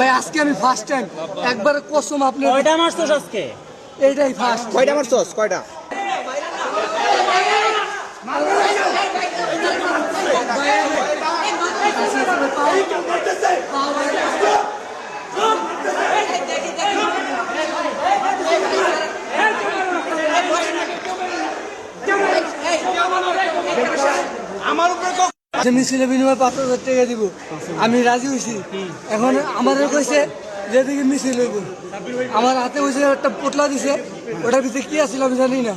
ভাই আজকে আমি ফার্স্ট টাইম একবার কসম আপনি কয়টা মারছস আজকে? এইটাই ফার্স্ট কয়টা মারছস কয়টা? যে মিছিলে বিনিময় পাঁচ হাজার টাকা দিব। আমি রাজি হয়েছি। এখন আমাদের কইছে যে দিকে মিছিল হইব। আমার হাতে হয়েছে একটা পোটলা দিছে। ওটার ভিতরে কি আছিল আমি জানি না।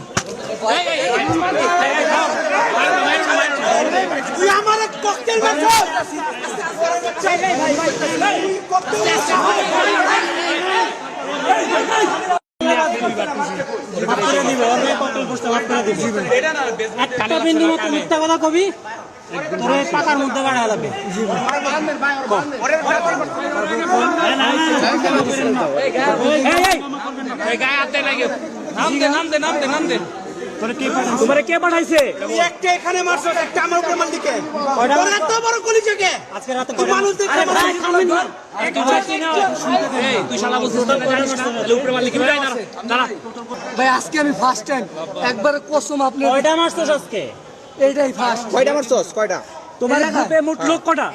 একটা বিন্দু মতো মিথ্যা কথা কবি? তোর এই মধ্যে বাড়া লাগবে। তোমারে কে পাঠাইছে? একটা এখানে মারছস একটা আমার উপরে মারলি কে? এত বড় কলি কে? আজকে রাতে মানুষ ভাই, থামেন না। ভাই আজকে আমি ফার্স্ট টাইম একবার কসম আপনি কয়টা আজকে? এইটাই ফার্স্ট কয়টা মারছস কয়টা তোমার গ্রুপে মোট লোক কটা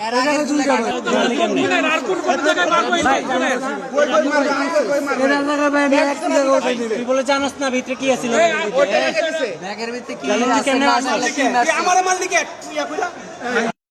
তুই বলে জানাস না ভিতরে কি আছিল ব্যাগের ভিতরে কি আমার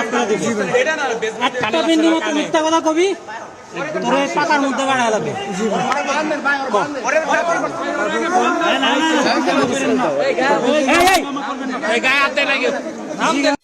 আপনারা দিবে। একটা বিন্দু মতো মিথ্যা কথা কবি তোর এই মধ্যে বাড়া লাগবে। এই, এই,